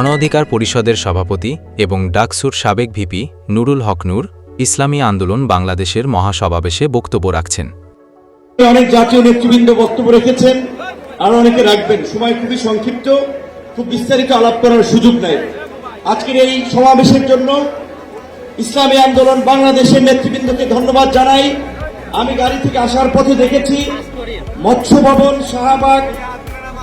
গণ অধিকার পরিষদের সভাপতি এবং ডাকসুর সাবেক ভিপি নুরুল হক নূর ইসলামী আন্দোলন বাংলাদেশের মহাসমাবেশে বক্তব্য রাখছেন। অনেক জাতীয় নেতৃবৃন্দ বক্তব্য রেখেছেন, আর অনেকে রাখবেন। সময় খুবই সংক্ষিপ্ত, খুব বিস্তারিত আলাপ করার সুযোগ নাই। আজকের এই সমাবেশের জন্য ইসলামী আন্দোলন বাংলাদেশের নেতৃবৃন্দকে ধন্যবাদ জানাই। আমি গাড়ি থেকে আসার পথে দেখেছি মৎস্য ভবন শাহবাগ,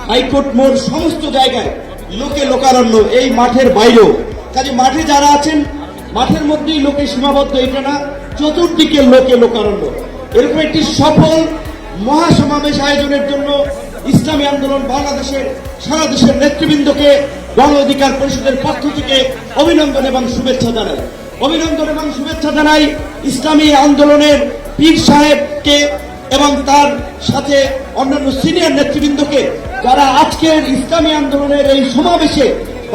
হাইকোর্ট মোড়, সমস্ত জায়গায় লোকে লোকারণ্য, এই মাঠের বাইরেও। কাজে মাঠে যারা আছেন, মাঠের মধ্যেই লোকে সীমাবদ্ধ, এটা না, চতুর্দিকে লোকে লোকারণ্য। এরকম একটি সফল মহাসমাবেশ আয়োজনের জন্য ইসলামী আন্দোলন বাংলাদেশের, সারা দেশের নেতৃবৃন্দকে গণ অধিকার পরিষদের পক্ষ থেকে অভিনন্দন এবং শুভেচ্ছা জানাই। অভিনন্দন এবং শুভেচ্ছা জানাই ইসলামী আন্দোলনের পীর সাহেবকে এবং তার সাথে অন্যান্য সিনিয়র নেতৃবৃন্দকে। যারা আজকের ইসলামী আন্দোলনের এই সমাবেশে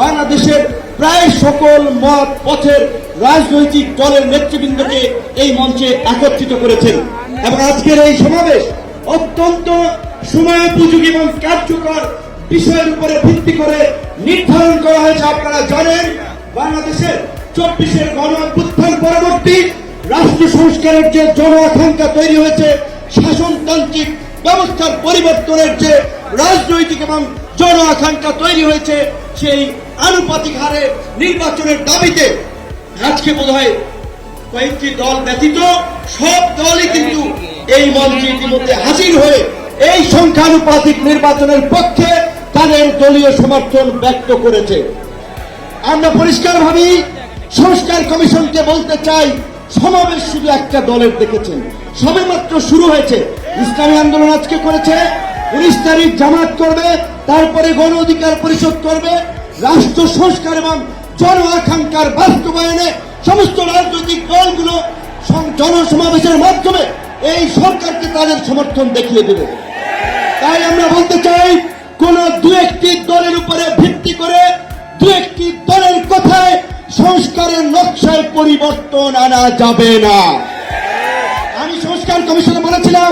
বাংলাদেশের প্রায় সকল মত, পথের রাজনৈতিক দলের নেতৃবৃন্দকে এই মঞ্চে একত্রিত করেছেন। এবং আজকের এই সমাবেশ অত্যন্ত সময়োপযোগী এবং কার্যকর বিষয়ের উপরে ভিত্তি করে নির্ধারণ করা হয়েছে। আপনারা জানেন, বাংলাদেশের চব্বিশের গণ পরবর্তী রাষ্ট্র সংস্কারের যে জন আকাঙ্ক্ষা তৈরি হয়েছে, শাসনতান্ত্রিক ব্যবস্থার পরিবর্তনের যে রাজনৈতিক এবং জন আকাঙ্ক্ষা তৈরি হয়েছে, সেই আনুপাতিক হারে নির্বাচনের দাবিতে আজকে বোধ হয় কয়েকটি দল ব্যতীত সব দলই কিন্তু এই মঞ্চে ইতিমধ্যে হাজির হয়ে এই সংখ্যানুপাতিক নির্বাচনের পক্ষে তাদের দলীয় সমর্থন ব্যক্ত করেছে। আমরা পরিষ্কারভাবেই সংস্কার কমিশনকে বলতে চাই, সমাবেশ শুধু একটা দলের দেখেছেন। সবেমাত্র শুরু হয়েছে। ইসলামী আন্দোলন আজকে করেছে, উনিশ তারিখ জামাত করবে, তারপরে গণ অধিকার পরিষদ করবে, রাষ্ট্র সংস্কার এবং জন আকাঙ্ক্ষার বাস্তবায়নে সমস্ত রাজনৈতিক দলগুলো জনসমাবেশের মাধ্যমে এই সরকারকে তাদের সমর্থন দেখিয়ে দেবে। তাই আমরা বলতে চাই, কোন দু একটি দলের উপরে ভিত্তি করে দু একটি দলের কথায় সংস্কারের নকশায় পরিবর্তন আনা যাবে না। আমি সংস্কার কমিশনে বলেছিলাম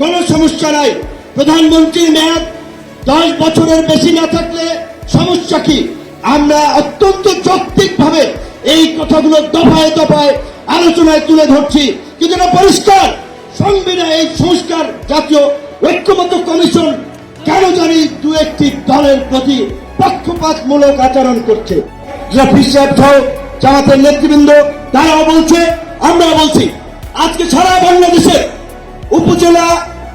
কোনো সমস্যা নাই। প্রধানমন্ত্রীর মেয়াদ দশ বছরের বেশি না থাকলে সমস্যা কি? আমরা অত্যন্ত যৌক্তিক ভাবে এই কথাগুলো দফায় দফায় আলোচনায় তুলে ধরছি। কিন্তু এটা পরিষ্কার। সংবিধান এই সংস্কার জাতীয় ঐক্যমত কমিশন কেন জানি দু একটি দলের প্রতি পক্ষপাতমূলক আচরণ করছে। জামাতের নেতৃবৃন্দ, তারাও বলছে, আমরাও বলছি। আজকে সারা বাংলাদেশে উপজেলা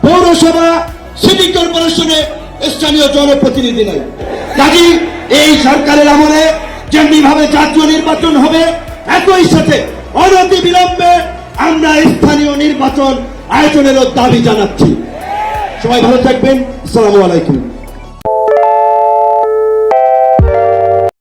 পৌরসভা সিটি কর্পোরেশনে স্থানীয় জনপ্রতিনিধি নাই। কাজে, এই সরকারের আমলে যেমনি ভাবে জাতীয় নির্বাচন হবে, একই সাথে অনতি বিলম্বে আমরা স্থানীয় নির্বাচন আয়োজনেরও দাবি জানাচ্ছি। সবাই ভালো থাকবেন। আসসালামু আলাইকুম।